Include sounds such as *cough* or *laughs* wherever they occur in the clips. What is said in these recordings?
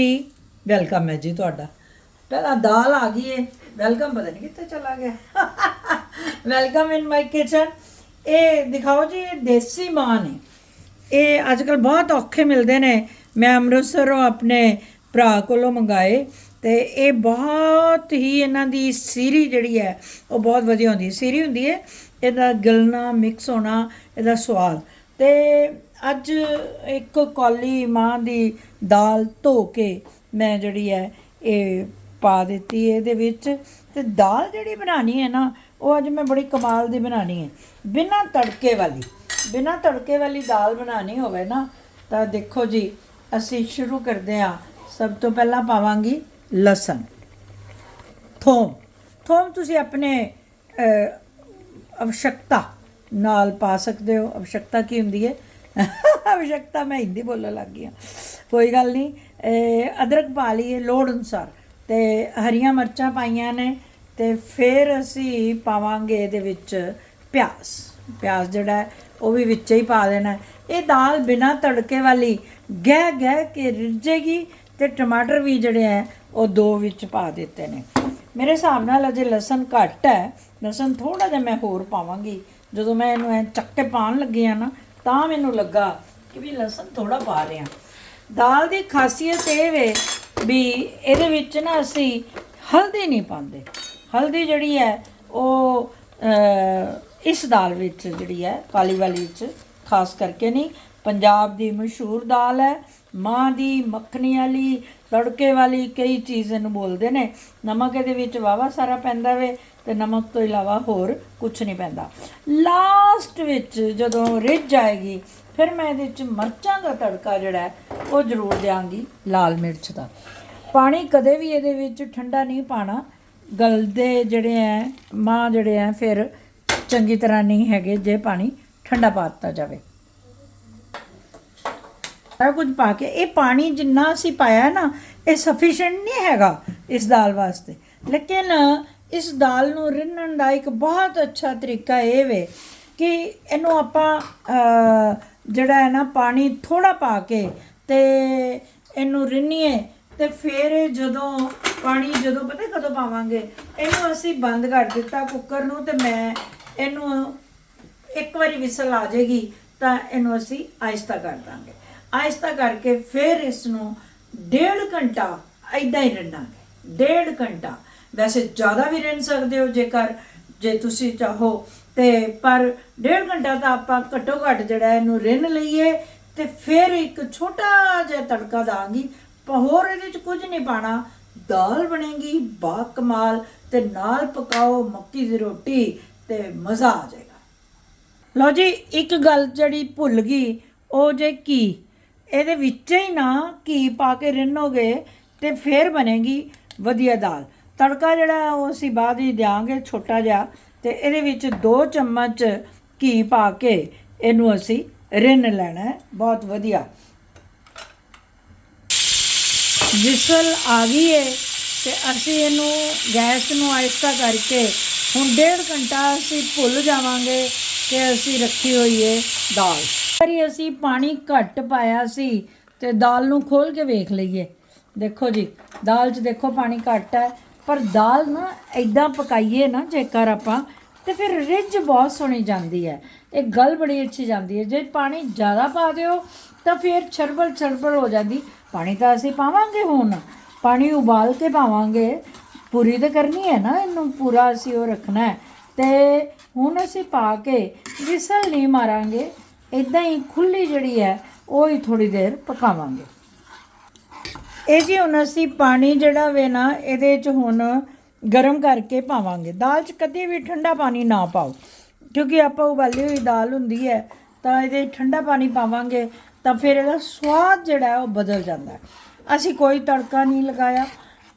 ਜੀ ਵੈਲਕਮ ਹੈ ਜੀ ਤੁਹਾਡਾ। ਪਹਿਲਾਂ ਦਾਲ ਆ ਗਈ ਹੈ ਵੈਲਕਮ ਪਤਾ ਨਹੀਂ ਕਿੱਥੇ ਚਲਾ ਗਿਆ। ਵੈਲਕਮ ਇਨ ਮਾਈ ਕਿਚਨ ਇਹ ਦਿਖਾਓ ਜੀ, ਇਹ ਦੇਸੀ ਮਾਂ ਨੇ। ਇਹ ਅੱਜ ਕੱਲ ਬਹੁਤ ਔਖੇ ਮਿਲਦੇ ਨੇ। ਮੈਂ ਅੰਮ੍ਰਿਤਸਰੋਂ ਆਪਣੇ ਭਰਾ ਕੋਲੋਂ ਮੰਗਾਏ। ਤੇ ਇਹ ਬਹੁਤ ਹੀ ਇਹਨਾਂ ਦੀ ਸੀਰੀ ਜਿਹੜੀ ਹੈ, ਉਹ ਬਹੁਤ ਵਧੀਆ ਹੁੰਦੀ ਹੈ। ਸੀਰੀ ਹੁੰਦੀ ਹੈ, ਇਹਦਾ ਗਲਣਾ ਮਿਕਸ ਹੋਣਾ, ਇਹਦਾ ਸਵਾਦ। ਤੇ ਅੱਜ ਇੱਕ ਕੌਲੀ ਮਾਂ ਦੀ ਦਾਲ ਧੋ ਕੇ ਮੈਂ ਜਿਹੜੀ ਹੈ ਇਹ ਪਾ ਦਿੱਤੀ ਇਹਦੇ ਵਿੱਚ। ਤੇ ਦਾਲ ਜਿਹੜੀ ਬਣਾਣੀ ਹੈ ਨਾ ਉਹ ਅੱਜ ਮੈਂ ਬੜੀ ਕਮਾਲ ਦੀ ਬਣਾਣੀ ਹੈ। ਬਿਨਾਂ ਤੜਕੇ ਵਾਲੀ ਬਿਨਾਂ ਤੜਕੇ ਵਾਲੀ ਦਾਲ ਬਣਾਣੀ ਹੋਵੇ ਨਾ ਤਾਂ ਦੇਖੋ ਜੀ ਅਸੀਂ ਸ਼ੁਰੂ ਕਰਦੇ ਹਾਂ। ਸਭ ਤੋਂ ਪਹਿਲਾਂ ਪਾਵਾਂਗੀ ਲਸਣ। ਥੋਮ। ਥੋਮ ਤੁਸੀਂ ਆਪਣੇ ਅਹ, ਅਵਸ਼ਕਤਾ ਨਾਲ ਪਾ ਸਕਦੇ ਹੋ। ਅਵਸ਼ਕਤਾ ਕੀ ਹੁੰਦੀ ਹੈ? *laughs* ਅਵਸ਼ਕਤਾ ਮੈਂ ਹਿੰਦੀ ਬੋਲਣ ਲੱਗ ਗਈ ਹਾਂ। ਕੋਈ ਗੱਲ ਨਹੀਂ। ਅਦਰਕ ਪਾ ਲਈਏ ਲੋੜ ਅਨੁਸਾਰ। ਤੇ ਹਰੀਆਂ ਮਿਰਚਾਂ ਪਾਈਆਂ ਨੇ ਤੇ ਫਿਰ ਅਸੀਂ ਪਾਵਾਂਗੇ ਇਹਦੇ ਵਿੱਚ ਪਿਆਜ਼। ਪਿਆਜ਼ ਜਿਹੜਾ ਉਹ ਵੀ ਵਿੱਚ ਹੀ ਪਾ ਦੇਣਾ ਇਹ ਦਾਲ ਬਿਨਾ ਤੜਕੇ ਵਾਲੀ ਗਹਿ ਗਹਿ ਕੇ ਰਿੱਝੇਗੀ ਤੇ ਟਮਾਟਰ ਵੀ ਜਿਹੜੇ ਹੈ, ਉਹ ਦੋ ਵਿੱਚ ਪਾ ਦਿੱਤੇ ਨੇ। ਮੇਰੇ ਹਿਸਾਬ ਨਾਲ ਅਜੇ ਲਸਣ ਘੱਟ ਹੈ। ਲਸਣ ਥੋੜਾ ਜਿਹਾ ਮੈਂ ਹੋਰ ਪਾਵਾਂਗੀ। ਜਦੋਂ ਮੈਂ ਇਹਨੂੰ ਐ ਚੱਕ ਕੇ ਪਾਣ ਲੱਗੀ ਆ ਨਾ, ਤਾਂ ਮੈਨੂੰ ਲੱਗਾ ਕਿ ਵੀ ਲਸਣ ਥੋੜਾ ਪਾ ਰਹੇ ਆ ਦਾਲ ਦੀ ਖਾਸੀਅਤ ਇਹ ਵੇ ਵੀ ਇਹਦੇ ਵਿੱਚ ਨਾ ਅਸੀਂ ਹਲਦੀ ਨਹੀਂ ਪਾਉਂਦੇ। ਹਲਦੀ ਜਿਹੜੀ ਹੈ, ਉਹ ਇਸ ਦਾਲ ਵਿੱਚ ਜਿਹੜੀ ਹੈ, ਕਾਲੀ ਵਾਲੀ ਵਿੱਚ, ਖਾਸ ਕਰਕੇ ਨਹੀਂ, ਪੰਜਾਬ ਦੀ ਮਸ਼ਹੂਰ ਦਾਲ ਹੈ, ਮਾਂ ਦੀ ਮੱਖਣੀ ਵਾਲੀ, ਤੜਕੇ ਵਾਲੀ ਕਈ ਚੀਜ਼ ਇਹਨੂੰ ਬੋਲਦੇ ਨੇ। ਨਮਕ ਇਹਦੇ ਵਿੱਚ ਵਾਵਾ ਸਾਰਾ ਪੈਂਦਾ ਵੇ ਤੇ ਨਮਕ ਤੋਂ ਇਲਾਵਾ ਹੋਰ ਕੁਝ ਨਹੀਂ ਪੈਂਦਾ। ਲਾਸਟ ਵਿੱਚ ਜਦੋਂ ਰਿੱਝ ਜਾਏਗੀ ਫਿਰ ਮੈਂ ਇਹਦੇ ਵਿੱਚ ਮਿਰਚਾਂ ਦਾ ਤੜਕਾ ਜਿਹੜਾ ਉਹ ਜ਼ਰੂਰ ਦਿਆਂਗੀ ਲਾਲ ਮਿਰਚ ਦਾ। ਪਾਣੀ ਕਦੇ ਵੀ ਇਹਦੇ ਵਿੱਚ ਠੰਡਾ ਨਹੀਂ ਪਾਣਾ। ਗਲਦੇ ਜਿਹੜੇ ਐ, ਮਾਂ ਜਿਹੜੇ ਐ, ਫਿਰ ਚੰਗੀ ਤਰ੍ਹਾਂ ਨਹੀਂ ਹੈਗੇ ਜੇ ਪਾਣੀ ਠੰਡਾ ਪਾ ਦਿੱਤਾ ਜਾਵੇ। ਸਾਰਾ ਕੁਝ ਪਾ ਕੇ, ਇਹ ਪਾਣੀ ਜਿੰਨਾ ਅਸੀਂ ਪਾਇਆ ਨਾ, ਇਹ ਸਫੀਸ਼ੀਐਂਟ ਨਹੀਂ ਹੈਗਾ ਇਸ ਦਾਲ ਵਾਸਤੇ। ਲੇਕਿਨ ਇਸ ਦਾਲ ਨੂੰ ਰਿੰਨਣ ਦਾ ਇੱਕ ਬਹੁਤ ਅੱਛਾ ਤਰੀਕਾ ਇਹ ਵੇ ਕਿ ਇਹਨੂੰ ਆਪਾਂ ਜਿਹੜਾ ਹੈ ਨਾ, ਪਾਣੀ ਥੋੜਾ ਪਾ ਕੇ ਤੇ ਇਹਨੂੰ ਰਿੰਨੀਏ ਤੇ ਫਿਰ ਜਦੋਂ ਪਾਣੀ, ਜਦੋਂ ਪਤਾ ਕਦੋਂ ਪਾਵਾਂਗੇ? ਇਹਨੂੰ ਅਸੀਂ ਬੰਦ ਕਰ ਦਿੱਤਾ ਕੁੱਕਰ ਨੂੰ ਤੇ ਮੈਂ ਇਹਨੂੰ ਇੱਕ ਵਾਰੀ ਵਿਸਲ ਆ ਜਾਏਗੀ ਤਾਂ ਇਹਨੂੰ ਅਸੀਂ ਆਇਸਤਾ ਕਰ ਦਾਂਗੇ। ਆਇਸਤਾ ਕਰਕੇ ਫਿਰ ਇਸ ਨੂੰ ਡੇਢ ਘੰਟਾ ਐਦਾਂ ਹੀ ਰਹਿਣਾਗੇ ਡੇਢ ਘੰਟਾ। ਵੈਸੇ ਜ਼ਿਆਦਾ ਵੀ ਰਹਿਣ ਸਕਦੇ ਹੋ ਜੇਕਰ, ਜੇ ਤੁਸੀਂ ਚਾਹੋ। ਤੇ ਪਰ ਡੇਢ ਘੰਟਾ ਤਾਂ ਆਪਾਂ ਘੱਟੋ ਘੱਟ ਜਿਹੜਾ ਇਹਨੂੰ ਰਿੰਨ ਲਈਏ ਤੇ ਫਿਰ ਇੱਕ ਛੋਟਾ ਜਿਹਾ ਤੜਕਾ ਦਾਂਗੀ। ਹੋਰ ਇਹਦੇ ਚ ਕੁਝ ਨਹੀਂ ਪਾਣਾ। ਦਾਲ ਬਣੇਗੀ ਬਾ ਕਮਾਲ ਤੇ ਨਾਲ ਪਕਾਓ ਮੱਕੀ ਦੀ ਰੋਟੀ ਤੇ ਮਜ਼ਾ ਆ ਜਾਏਗਾ। ਲਓ ਜੀ, ਇੱਕ ਗੱਲ ਜਿਹੜੀ ਭੁੱਲ ਗਈ, ਉਹ ਜੇ ਕੀ ਇਹਦੇ ਵਿੱਚ ਹੀ ਨਾ ਘੀ ਪਾ ਕੇ ਰਿੰਨੋਗੇ ਤੇ ਫਿਰ ਬਣੇਗੀ ਵਧੀਆ ਦਾਲ। ਤੜਕਾ ਜਿਹੜਾ ਉਹ ਅਸੀਂ ਬਾਅਦ ਹੀ ਦਿਆਂਗੇ ਛੋਟਾ ਜਿਹਾ ਤੇ ਇਹਦੇ ਵਿੱਚ 2 ਚਮਚ ਘੀ ਪਾ ਕੇ ਇਹਨੂੰ ਅਸੀਂ ਰਿੰਨ ਲੈਣਾ ਹੈ। ਬਹੁਤ ਵਧੀਆ। ਵਿਸਲ ਆ ਗਈ ਹੈ ਤੇ ਅਸੀਂ ਇਹਨੂੰ ਗੈਸ ਨੂੰ ਆਹਿਸਤਾ ਕਰਕੇ ਹੁਣ ਡੇਢ ਘੰਟਾ ਅਸੀਂ ਭੁੱਲ ਜਾਵਾਂਗੇ ਕਿ ਅਸੀਂ ਰੱਖੀ ਹੋਈ ਹੈ ਦਾਲ। ਪਰ ਅਸੀਂ ਪਾਣੀ ਘੱਟ ਪਾਇਆ ਸੀ ਤੇ ਦਾਲ ਨੂੰ ਖੋਲ ਕੇ ਵੇਖ ਲਈਏ। ਦੇਖੋ ਜੀ, ਦਾਲ 'ਚ ਦੇਖੋ ਪਾਣੀ ਘੱਟ ਹੈ। ਪਰ ਦਾਲ ਨਾ ਐਦਾਂ ਪਕਾਈਏ ਨਾ ਜੇਕਰ ਆਪਾਂ, ਤੇ ਫਿਰ ਰਿੱਝ ਬਹੁਤ ਸੋਹਣੀ ਜਾਂਦੀ ਹੈ। ਇਹ ਗੱਲ ਬੜੀ ਅੱਛੀ ਜਾਂਦੀ ਹੈ। ਜੇ ਪਾਣੀ ਜ਼ਿਆਦਾ ਪਾ ਦਿਓ, ਤਾਂ ਫਿਰ ਛਰਬਲ ਛਰਬਲ ਹੋ ਜਾਂਦੀ। ਪਾਣੀ ਤਾਂ ਅਸੀਂ ਪਾਵਾਂਗੇ ਹੁਣ। ਪਾਣੀ ਉਬਾਲ ਕੇ ਪਾਵਾਂਗੇ। ਪੂਰੀ ਤਾਂ ਕਰਨੀ ਹੈ ਨਾ ਇਹਨੂੰ, ਪੂਰਾ ਅਸੀਂ ਉਹ ਰੱਖਣਾ ਹੈ। ਤੇ ਹੁਣ ਅਸੀਂ ਪਾ ਕੇ ਵਿਸਲ ਨਹੀਂ ਮਾਰਾਂਗੇ। ਇਦਾਂ ਹੀ ਖੁੱਲੀ ਜਿਹੜੀ ਹੈ, ਉਹ ਹੀ ਥੋੜੀ ਦੇਰ ਪਕਾਵਾਂਗੇ। ਇਹ ਜੀ ਹੁਣ ਅਸੀਂ ਪਾਣੀ ਜਿਹੜਾ ਵੇ ਨਾ, ਇਹਦੇ ਚ ਹੁਣ ਗਰਮ ਕਰਕੇ ਪਾਵਾਂਗੇ। ਦਾਲ 'ਚ ਕਦੇ ਵੀ ਠੰਡਾ ਪਾਣੀ ਨਾ ਪਾਓ, ਕਿਉਂਕਿ ਆਪਾਂ ਉਬਾਲੀ ਹੋਈ ਦਾਲ ਹੁੰਦੀ ਹੈ, ਤਾਂ ਇਹਦੇ 'ਚ ਠੰਡਾ ਪਾਣੀ ਪਾਵਾਂਗੇ, ਤਾਂ ਫਿਰ ਇਹਦਾ ਸਵਾਦ ਜਿਹੜਾ ਉਹ ਬਦਲ ਜਾਂਦਾ ਅਸੀਂ ਕੋਈ ਤੜਕਾ ਨਹੀਂ ਲਗਾਇਆ,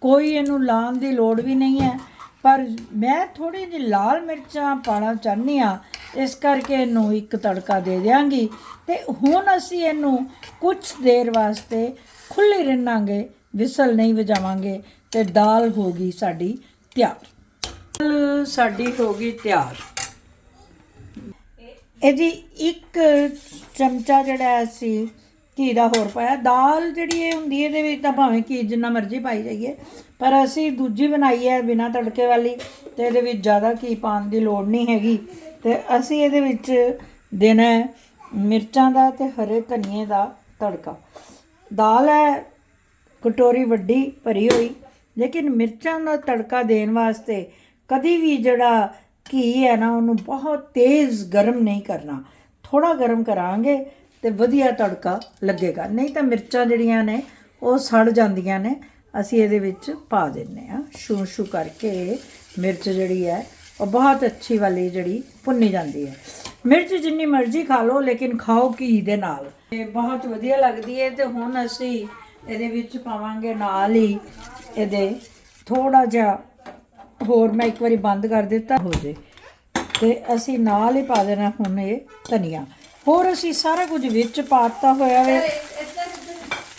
ਕੋਈ ਇਹਨੂੰ ਲਾਉਣ ਦੀ ਲੋੜ ਵੀ ਨਹੀਂ ਹੈ, ਪਰ ਮੈਂ ਥੋੜੀ ਜਿਹੀ ਲਾਲ ਮਿਰਚਾਂ ਪਾਣਾ ਚਾਹੁੰਦੀ ਆ ਇਸ ਕਰਕੇ ਇਹਨੂੰ ਇੱਕ ਤੜਕਾ ਦੇ ਦਿਆਂਗੀ। ਤੇ ਹੁਣ ਅਸੀਂ ਇਹਨੂੰ ਕੁਝ ਦੇਰ ਵਾਸਤੇ ਖੁੱਲੀ ਰਿੰਨਾਂਗੇ, ਵਿਸਲ ਨਹੀਂ ਵਜਾਵਾਂਗੇ ਤੇ ਦਾਲ ਹੋ ਗਈ ਸਾਡੀ ਤਿਆਰ। ਸਾਡੀ ਹੋ ਗਈ ਤਿਆਰ। ਇਹਦੀ ਇੱਕ ਚਮਚਾ ਜਿਹੜਾ ਅਸੀਂ ਘੀ ਦਾ ਹੋਰ ਪਾਇਆ। ਦਾਲ ਜਿਹੜੀ ਇਹ ਹੁੰਦੀ ਹੈ, ਇਹਦੇ ਵਿੱਚ ਤਾਂ ਭਾਵੇਂ ਘੀ ਜਿੰਨਾ ਮਰਜ਼ੀ ਪਾਈ ਜਾਈਏ, ਪਰ ਅਸੀਂ ਦੂਜੀ ਬਣਾਈ ਹੈ ਬਿਨਾਂ ਤੜਕੇ ਵਾਲੀ ਤੇ ਇਹਦੇ ਵਿੱਚ ਜ਼ਿਆਦਾ ਘੀ ਪਾਉਣ ਦੀ ਲੋੜ ਨਹੀਂ ਹੈਗੀ। ਤੇ ਅਸੀਂ ਇਹਦੇ ਵਿੱਚ ਦੇਣਾ ਮਿਰਚਾਂ ਦਾ ਤੇ ਹਰੇ ਧਨੀਏ ਦਾ ਤੜਕਾ। ਦਾਲ ਹੈ ਕਟੋਰੀ ਵੱਡੀ ਭਰੀ ਹੋਈ, ਲੇਕਿਨ ਮਿਰਚਾਂ ਦਾ ਤੜਕਾ ਦੇਣ ਵਾਸਤੇ ਕਦੀ ਵੀ ਜਿਹੜਾ ਘੀ ਹੈ ਨਾ, ਉਹਨੂੰ ਬਹੁਤ ਤੇਜ਼ ਗਰਮ ਨਹੀਂ ਕਰਨਾ। ਥੋੜਾ ਗਰਮ ਕਰਾਂਗੇ ਤੇ ਵਧੀਆ ਤੜਕਾ ਲੱਗੇਗਾ। ਨਹੀਂ ਤਾਂ ਮਿਰਚਾਂ ਜਿਹੜੀਆਂ ਨੇ, ਉਹ ਸੜ ਜਾਂਦੀਆਂ ਨੇ। ਅਸੀਂ ਇਹਦੇ ਵਿੱਚ ਪਾ ਦਿੰਨੇ ਆ ਸ਼ੂ ਸ਼ੂ ਕਰਕੇ ਮਿਰਚ ਜਿਹੜੀ ਹੈ ਉਹ ਬਹੁਤ ਅੱਛੀ ਵਾਲੀ ਜਿਹੜੀ ਭੁੰਨੀ ਜਾਂਦੀ ਹੈ। ਮਿਰਚ ਜਿੰਨੀ ਮਰਜ਼ੀ ਖਾ ਲਓ, ਲੇਕਿਨ ਖਾਓ ਘੀ ਦੇ ਨਾਲ। ਇਹ ਬਹੁਤ ਵਧੀਆ ਲੱਗਦੀ ਹੈ ਤੇ ਹੁਣ ਅਸੀਂ ਇਹਦੇ ਵਿੱਚ ਪਾਵਾਂਗੇ ਨਾਲ ਹੀ ਇਹਦੇ ਥੋੜਾ ਜਿਹਾ ਹੋਰ ਮੈਂ ਇੱਕ ਵਾਰੀ ਬੰਦ ਕਰ ਦਿੱਤਾ। ਹੋ ਜੇ। ਤੇ ਅਸੀਂ ਨਾਲ ਹੀ ਪਾ ਦੇਣਾ ਹੁਣ ਇਹ ਧਨੀਆ। ਹੋਰ ਅਸੀਂ ਸਾਰਾ ਕੁਝ ਵਿੱਚ ਪਾਤਾ ਹੋਇਆ ਵੇ।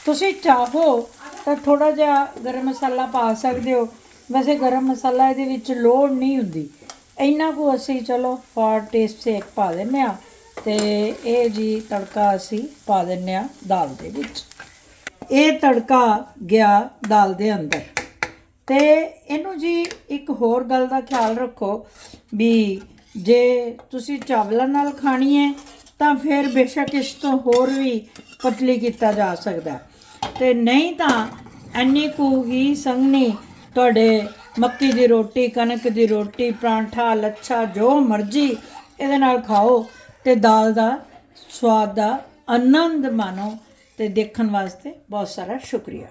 ਤੁਸੀਂ ਚਾਹੋ ਤਾਂ ਥੋੜਾ ਜਿਹਾ ਗਰਮ ਮਸਾਲਾ ਪਾ ਸਕਦੇ ਹੋ। ਵੈਸੇ ਗਰਮ ਮਸਾਲਾ ਇਹਦੇ ਵਿੱਚ ਲੋੜ ਨਹੀਂ ਹੁੰਦੀ। ਇੰਨਾ ਕੁ ਅਸੀਂ ਚਲੋ ਫਾਰ ਟੇਸਟ ਸੇਕ ਪਾ ਦਿੰਨੇ ਆ ਤੇ ਇਹ ਜੀ ਤੜਕਾ ਅਸੀਂ ਪਾ ਦਿੰਨੇ ਆ ਦਾਲ ਦੇ ਵਿੱਚ ਇਹ ਤੜਕਾ ਗਿਆ ਦਾਲ ਦੇ ਅੰਦਰ ਤੇ ਇਹਨੂੰ ਜੀ ਇੱਕ ਹੋਰ ਗੱਲ ਦਾ ਖਿਆਲ ਰੱਖੋ ਵੀ ਜੇ ਤੁਸੀਂ ਚਾਵਲਾਂ ਨਾਲ ਖਾਣੀ ਹੈ ਤਾਂ ਫਿਰ ਬੇਸ਼ੱਕ ਇਸ ਤੋਂ ਹੋਰ ਵੀ ਪਤਲੀ ਕੀਤਾ ਜਾ ਸਕਦਾ ਹੈ। ਤੇ ਨਹੀਂ ਤਾਂ ਐਨੀ ਕੁ ਹੀ ਸੰਘਣੀ ਤੁਹਾਡੇ ਮੱਕੀ ਦੀ ਰੋਟੀ, ਕਣਕ ਦੀ ਰੋਟੀ, ਪਰਾਂਠਾ, ਲੱਛਾ, ਜੋ ਮਰਜ਼ੀ ਇਹਦੇ ਨਾਲ ਖਾਓ ਤੇ ਦਾਲ ਦਾ ਸਵਾਦ ਦਾ ਆਨੰਦ ਮਾਣੋ ਤੇ ਦੇਖਣ ਵਾਸਤੇ ਬਹੁਤ ਸਾਰਾ ਸ਼ੁਕਰੀਆ।